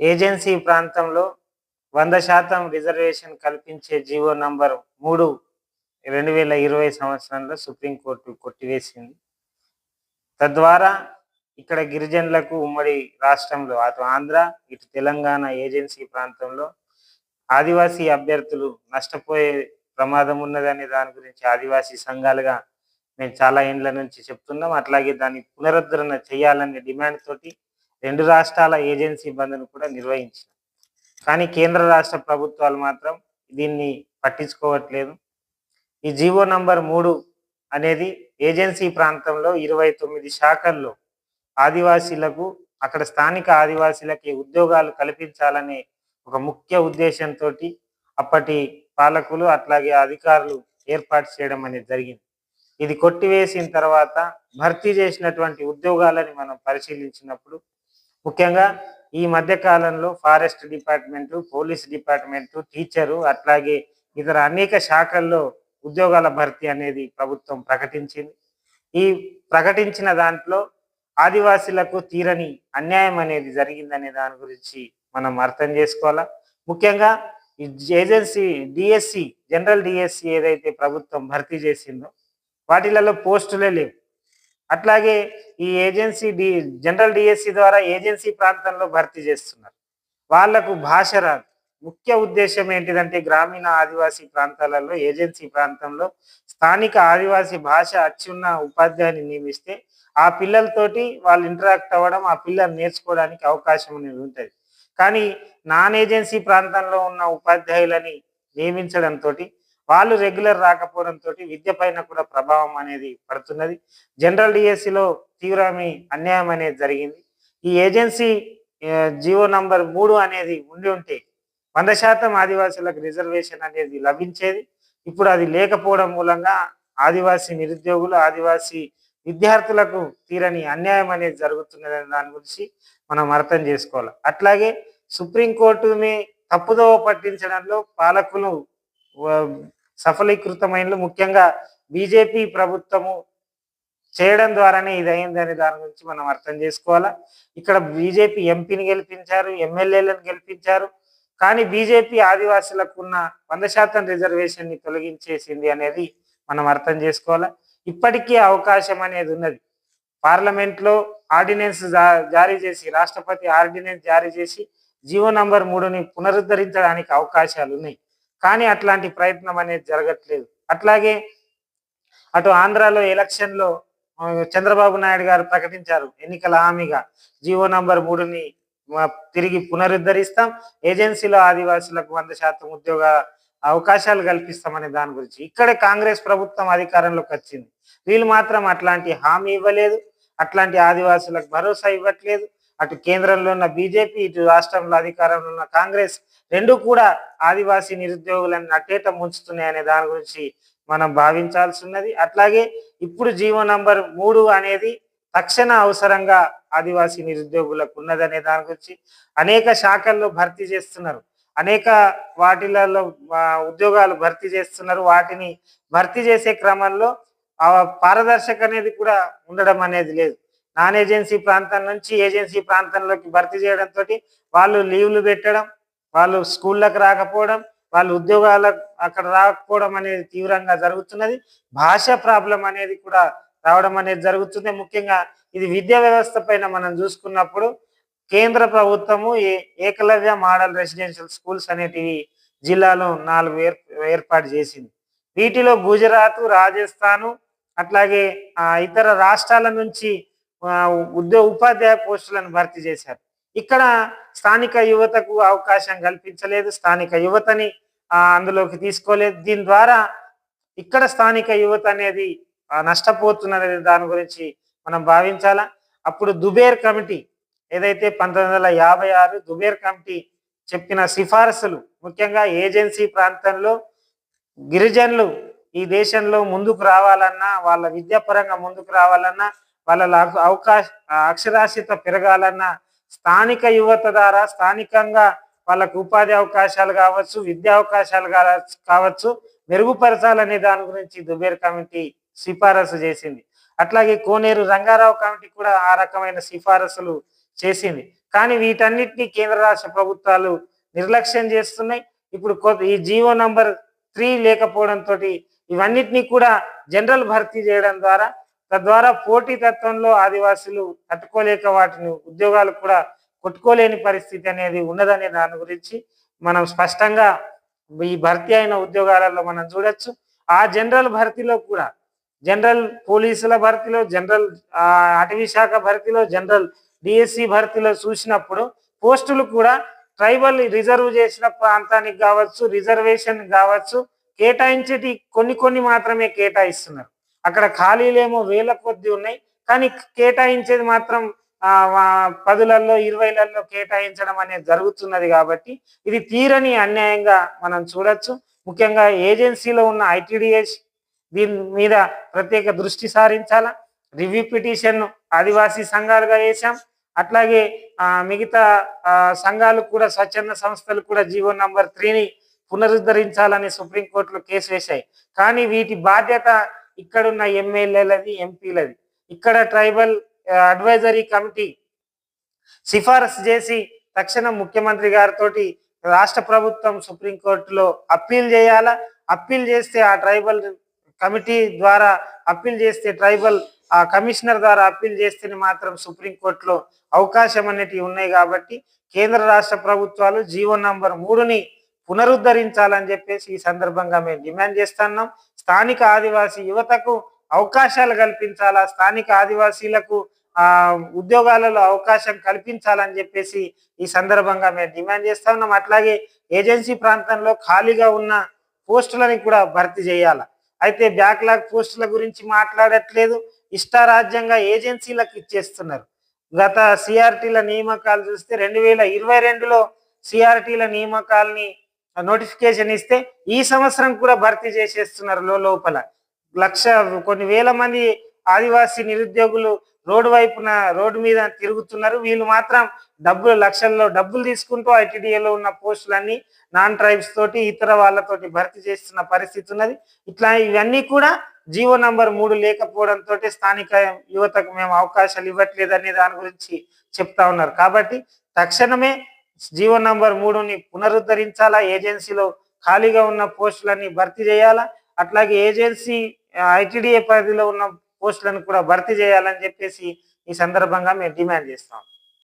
Agency ప్రాంతంలో వంద శాతం రిజర్వేషన్ కల్పించే జీవో నంబర్ మూడు రెండు వేల ఇరవై సంవత్సరంలో సుప్రీంకోర్టు కొట్టివేసింది. తద్వారా ఇక్కడ గిరిజనులకు ఉమ్మడి రాష్ట్రంలో అటు ఆంధ్ర ఇటు తెలంగాణ ఏజెన్సీ ప్రాంతంలో ఆదివాసీ అభ్యర్థులు నష్టపోయే ప్రమాదం ఉన్నదనే దాని గురించి ఆదివాసీ సంఘాలుగా మేము చాలా ఏండ్ల నుంచి చెప్తున్నాం. అట్లాగే దాన్ని పునరుద్ధరణ చేయాలనే డిమాండ్ తోటి రెండు రాష్ట్రాల ఏజెన్సీ బంద్ను కూడా నిర్వహించారు. కానీ కేంద్ర రాష్ట్ర ప్రభుత్వాలు మాత్రం దీన్ని పట్టించుకోవట్లేదు. ఈ జీవో నంబర్ మూడు అనేది ఏజెన్సీ ప్రాంతంలో ఇరవై తొమ్మిది శాఖల్లో ఆదివాసీలకు అక్కడ స్థానిక ఆదివాసీలకి ఉద్యోగాలు కల్పించాలనే ఒక ముఖ్య ఉద్దేశంతో అప్పటి పాలకులు అట్లాగే అధికారులు ఏర్పాటు చేయడం అనేది జరిగింది. ఇది కొట్టివేసిన తర్వాత భర్తీ చేసినటువంటి ఉద్యోగాలని మనం పరిశీలించినప్పుడు ముఖ్యంగా ఈ మధ్య కాలంలో forest department police department teacher అట్లాగే ఇతర అనేక శాఖల్లో ఉద్యోగాల భర్తీ అనేది ప్రభుత్వం ప్రకటించింది. ఈ ప్రకటించిన దాంట్లో ఆదివాసీలకు తీరని అన్యాయం అనేది జరిగిందనే దాని గురించి మనం అర్థం చేసుకోవాలా? ముఖ్యంగా ఏజెన్సీ డిఎస్సి జనరల్ డిఎస్సి ఏదైతే ప్రభుత్వం భర్తీ చేసిందో వాటిలలో పోస్టులే లేవు. అట్లాగే ఈ ఏజెన్సీ డి జనరల్ డిఎస్సి ద్వారా ఏజెన్సీ ప్రాంతంలో భర్తీ చేస్తున్నారు. వాళ్ళకు భాష రాదు. ముఖ్య ఉద్దేశం ఏంటిదంటే గ్రామీణ ఆదివాసీ ప్రాంతాలలో ఏజెన్సీ ప్రాంతంలో స్థానిక ఆదివాసీ భాష అచ్చున్న ఉపాధ్యాయుని నియమిస్తే ఆ పిల్లలతోటి వాళ్ళు ఇంటరాక్ట్ అవ్వడం ఆ పిల్లలు నేర్చుకోవడానికి అవకాశం అనేది ఉంటుంది. కానీ నాన్ ఏజెన్సీ ప్రాంతంలో ఉన్న ఉపాధ్యాయులని నియమించడంతో వాళ్ళు రెగ్యులర్ రాకపోవడంతో విద్య పైన కూడా ప్రభావం అనేది పడుతున్నది. జనరల్ డిఎస్సిలో తీవ్రమి అన్యాయం అనేది జరిగింది. ఈ ఏజెన్సీ జియో నంబర్ మూడు అనేది ఉండి ఉంటే వంద శాతం ఆదివాసీలకు రిజర్వేషన్ అనేది లభించేది. ఇప్పుడు అది లేకపోవడం మూలంగా ఆదివాసీ నిరుద్యోగులు ఆదివాసీ విద్యార్థులకు తీరని అన్యాయం అనేది జరుగుతున్నది దాని గురించి మనం అర్థం చేసుకోవాలి. అట్లాగే సుప్రీంకోర్టుని తప్పుదోవ పట్టించడంలో పాలకులు సఫలీకృతమైన ముఖ్యంగా బీజేపీ ప్రభుత్వము చేయడం ద్వారానే ఇది అయిందనే దాని గురించి మనం అర్థం చేసుకోవాలా. ఇక్కడ బీజేపీ ఎంపీని గెలిపించారు ఎమ్మెల్యేలను గెలిపించారు. కానీ బీజేపీ ఆదివాసులకు ఉన్న వంద శాతం రిజర్వేషన్ని తొలగించేసింది అనేది మనం అర్థం చేసుకోవాలా. ఇప్పటికీ అవకాశం అనేది ఉన్నది. పార్లమెంట్లో ఆర్డినెన్స్ జారీ చేసి రాష్ట్రపతి ఆర్డినెన్స్ జారీ చేసి జీవో నంబర్ మూడుని పునరుద్ధరించడానికి అవకాశాలు ఉన్నాయి కానీ అట్లాంటి ప్రయత్నం అనేది జరగట్లేదు. అట్లాగే అటు ఆంధ్రాలో ఎలక్షన్లో చంద్రబాబు నాయుడు గారు ప్రకటించారు ఎన్నికల హామీగా. జీవో నంబర్ మూడుని తిరిగి పునరుద్ధరిస్తాం. ఏజెన్సీలో ఆదివాసులకు వంద శాతం ఉద్యోగ అవకాశాలు కల్పిస్తామనే దాని గురించి. ఇక్కడే కాంగ్రెస్ ప్రభుత్వం అధికారంలోకి వచ్చింది. వీళ్ళు మాత్రం అట్లాంటి హామీ ఇవ్వలేదు. అట్లాంటి ఆదివాసులకు భరోసా ఇవ్వట్లేదు. అటు కేంద్రంలో ఉన్న బీజేపీ ఇటు రాష్ట్రంలో అధికారంలో ఉన్న కాంగ్రెస్ రెండు కూడా ఆదివాసీ నిరుద్యోగులను నట్టేట ముంచుతున్నాయనే దాని గురించి మనం భావించాల్సి ఉన్నది అట్లాగే ఇప్పుడు జీవో నంబర్ మూడు అనేది తక్షణ అవసరంగా ఆదివాసీ నిరుద్యోగులకు ఉన్నదనే దాని గురించి అనేక శాఖల్లో భర్తీ చేస్తున్నారు. అనేక వాటిలలో ఉద్యోగాలు భర్తీ చేస్తున్నారు. వాటిని భర్తీ చేసే క్రమంలో పారదర్శక అనేది కూడా ఉండడం అనేది లేదు. నాన్ ఏజెన్సీ ప్రాంతం నుంచి ఏజెన్సీ ప్రాంతంలోకి భర్తీ చేయడంతో వాళ్ళు లీవ్లు పెట్టడం వాళ్ళు స్కూళ్ళకు రాకపోవడం వాళ్ళు ఉద్యోగాలకు అక్కడ రాకపోవడం అనేది తీవ్రంగా జరుగుతున్నది. భాష ప్రాబ్లం అనేది కూడా రావడం అనేది జరుగుతుంది. ముఖ్యంగా ఇది విద్యా వ్యవస్థ పైన మనం చూసుకున్నప్పుడు కేంద్ర ప్రభుత్వము ఏకలవ్య మోడల్ రెసిడెన్షియల్ స్కూల్స్ అనేటివి జిల్లాలో నాలుగు ఏర్పాటు చేసింది. వీటిలో గుజరాత్ రాజస్థాను అట్లాగే ఇతర రాష్ట్రాల నుంచి ఉద్యోగ ఉపాధ్యాయ పోస్టులను భర్తీ చేశారు. ఇక్కడ స్థానిక యువతకు అవకాశం కల్పించలేదు స్థానిక యువతని అందులోకి తీసుకోలేదు. దీని ద్వారా ఇక్కడ స్థానిక యువత అనేది నష్టపోతున్నది దాని గురించి మనం భావించాలా? అప్పుడు దుబేర్ కమిటీ ఏదైతే పంతొమ్మిది వందల యాభై ఆరు దుబేర్ కమిటీ చెప్పిన సిఫారసులు ముఖ్యంగా ఏజెన్సీ ప్రాంతంలో గిరిజనులు ఈ దేశంలో ముందుకు రావాలన్నా వాళ్ళ విద్యాపరంగా ముందుకు రావాలన్నా వాళ్ళ అవకాశ అక్షరాస్యత పెరగాలన్న స్థానిక యువత ద్వారా స్థానికంగా వాళ్ళకు ఉపాధి అవకాశాలు కావచ్చు విద్యా అవకాశాలు కావచ్చు మెరుగుపరచాలనే దాని గురించి దుబేర్ కమిటీ సిఫారసు చేసింది. అట్లాగే కోనేరు రంగారావు కమిటీ కూడా ఆ రకమైన సిఫారసులు చేసింది. కానీ వీటన్నిటిని కేంద్ర రాష్ట్ర ప్రభుత్వాలు నిర్లక్ష్యం చేస్తున్నాయి. ఇప్పుడు ఈ జీవో నంబర్ త్రీ లేకపోవడంతో ఇవన్నిటినీ కూడా జనరల్ భర్తీ చేయడం ద్వారా తద్వారా పోటీ తత్వంలో ఆదివాసులు తట్టుకోలేక వాటిని ఉద్యోగాలు కూడా కొట్టుకోలేని పరిస్థితి అనేది ఉన్నదనే దాని గురించి మనం స్పష్టంగా ఈ భర్తీ అయిన ఉద్యోగాలలో మనం చూడొచ్చు. ఆ జనరల్ భర్తీలో కూడా జనరల్ పోలీసుల భర్తీలో జనరల్ అటవీ శాఖ భర్తీలో జనరల్ డిఎస్సి భర్తీలో చూసినప్పుడు పోస్టులు కూడా ట్రైబల్ రిజర్వ్ చేసిన ప్రాంతానికి కావచ్చు రిజర్వేషన్ కావచ్చు కేటాయించేటి కొన్ని కొన్ని మాత్రమే కేటాయిస్తున్నారు. అక్కడ ఖాళీలేమో వేల కొద్ది ఉన్నాయి. కానీ కేటాయించేది మాత్రం పదులలో ఇరవైలలో కేటాయించడం అనేది జరుగుతున్నది కాబట్టి ఇది తీరని అన్యాయంగా మనం చూడొచ్చు. ముఖ్యంగా ఏజెన్సీలో ఉన్న ఐటీడీఎస్ దీని మీద ప్రత్యేక దృష్టి సారించాలా? రివ్యూ పిటిషన్ ఆదివాసీ సంఘాలుగా వేశాం. అట్లాగే మిగతా సంఘాలు కూడా స్వచ్ఛంద సంస్థలు కూడా జీవో నంబర్ త్రీని పునరుద్ధరించాలని సుప్రీంకోర్టులో కేసు వేశాయి. కానీ వీటి బాధ్యత ఇక్కడున్న ఎమ్మెల్యేలది ఎంపీలది ఇక్కడ ట్రైబల్ అడ్వైజరీ కమిటీ సిఫారసు చేసి తక్షణం ముఖ్యమంత్రి గారితో రాష్ట్ర ప్రభుత్వం సుప్రీంకోర్టులో అప్పీల్ చేయాలా? అప్పీల్ చేస్తే ఆ ట్రైబల్ కమిటీ ద్వారా అప్పీల్ చేస్తే ట్రైబల్ ఆ కమిషనర్ ద్వారా అప్పీల్ చేస్తేనే మాత్రం సుప్రీంకోర్టులో అవకాశం అనేటివి ఉన్నాయి కాబట్టి కేంద్ర రాష్ట్ర ప్రభుత్వాలు జీవో నంబర్ మూడుని పునరుద్ధరించాలని చెప్పేసి ఈ సందర్భంగా మేము డిమాండ్ చేస్తున్నాం. స్థానిక ఆదివాసీ యువతకు అవకాశాలు కల్పించాలా? స్థానిక ఆదివాసీలకు ఆ ఉద్యోగాలలో అవకాశం కల్పించాలని చెప్పేసి ఈ సందర్భంగా మేము డిమాండ్ చేస్తా ఉన్నాం. అట్లాగే ఏజెన్సీ ప్రాంతంలో ఖాళీగా ఉన్న పోస్టులని కూడా భర్తీ చేయాలి? అయితే బ్యాక్లాగ్ పోస్టుల గురించి మాట్లాడట్లేదు. ఇష్టారాజ్యంగా ఏజెన్సీలకు ఇచ్చేస్తున్నారు. గత సిఆర్టీల నియామకాలు చూస్తే రెండు వేల ఇరవై రెండులో సిఆర్టీల నియామకాలని నోటిఫికేషన్ ఇస్తే ఈ సంవత్సరం కూడా భర్తీ చేసేస్తున్నారు లో లోపల. లక్ష కొన్ని వేల మంది ఆదివాసీ నిరుద్యోగులు రోడ్డు వైపున రోడ్డు మీద తిరుగుతున్నారు. వీళ్ళు మాత్రం డబ్బులు లక్షల్లో డబ్బులు తీసుకుంటూ ఐటీడీఏలో ఉన్న పోస్టులన్నీ నాన్ ట్రైబ్స్ తోటి ఇతర వాళ్ళతోటి భర్తీ చేస్తున్న పరిస్థితి ఉన్నది. ఇట్లా ఇవన్నీ కూడా జీవో నంబర్ మూడు లేకపోవడంతో స్థానిక యువతకు మేము అవకాశాలు ఇవ్వట్లేదు అనే దాని గురించి చెప్తా ఉన్నారు. కాబట్టి తక్షణమే జీవో నంబర్ మూడుని పునరుద్ధరించాలా? ఏజెన్సీలో ఖాళీగా ఉన్న పోస్టులన్నీ భర్తీ చేయాలా? అట్లాగే ఏజెన్సీ ఐటీడీఏ పరిధిలో ఉన్న పోస్టులను కూడా భర్తీ చేయాలని చెప్పేసి ఈ సందర్భంగా మేము డిమాండ్ చేస్తాం.